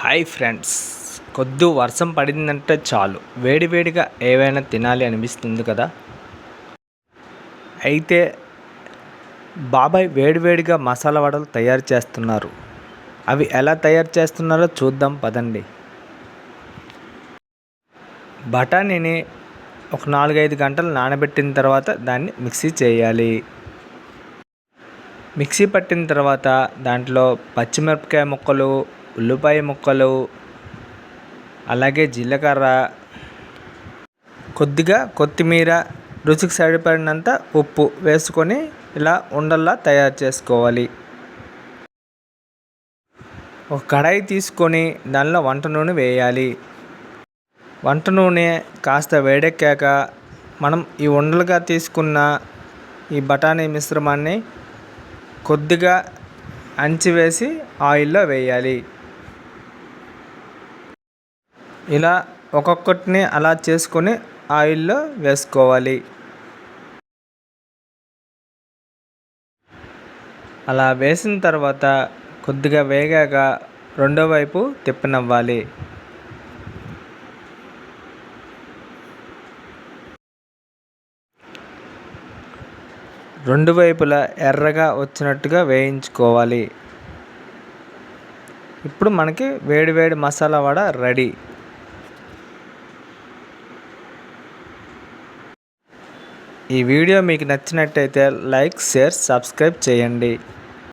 Hi friends. కొద్ది వర్షం పడిందంటే చాలు. వేడివేడిగా ఏవైనా తినాలి అనిపిస్తుంది కదా? అయితే బాబాయ్ వేడివేడిగా మసాలా వడలు తయారు చేస్తున్నారు. అవి ఎలా తయారు చేస్తున్నారో చూద్దాం పదండి. బఠానీని ఒక నాలుగైదు గంటలు నానబెట్టిన తర్వాత దాన్ని మిక్సీ చేయాలి. మిక్సీ పట్టిన తర్వాత దాంట్లో పచ్చిమిరపకాయ ముక్కలు ఉల్లిపాయ ముక్కలు అలాగే జీలకర్ర. కొద్దిగా కొత్తిమీర రుచికి సరిపడినంత ఉప్పు వేసుకొని ఇలా ఉండల్లా తయారు చేసుకోవాలి. ఒక కడాయి తీసుకొని దానిలో వంట నూనె వేయాలి. వంట నూనె కాస్త వేడెక్కాక మనం ఈ ఉండలుగా తీసుకున్న ఈ బఠానీ మిశ్రమాన్ని కొద్దిగా అంచివేసి ఆయిల్లో వేయాలి. ఇలా ఒక్కొక్కటిని అలా చేసుకొని ఆయిల్లో వేసుకోవాలి. అలా వేసిన తర్వాత కొద్దిగా వేగాక రెండో వైపు తిప్పనివ్వాలి. రెండు వైపులా ఎర్రగా వచ్చినట్టుగా వేయించుకోవాలి. ఇప్పుడు మనకి వేడి వేడి మసాలా వడ రెడీ. ఈ వీడియో మీకు నచ్చినట్టయితే లైక్ షేర్ సబ్స్క్రైబ్ చేయండి.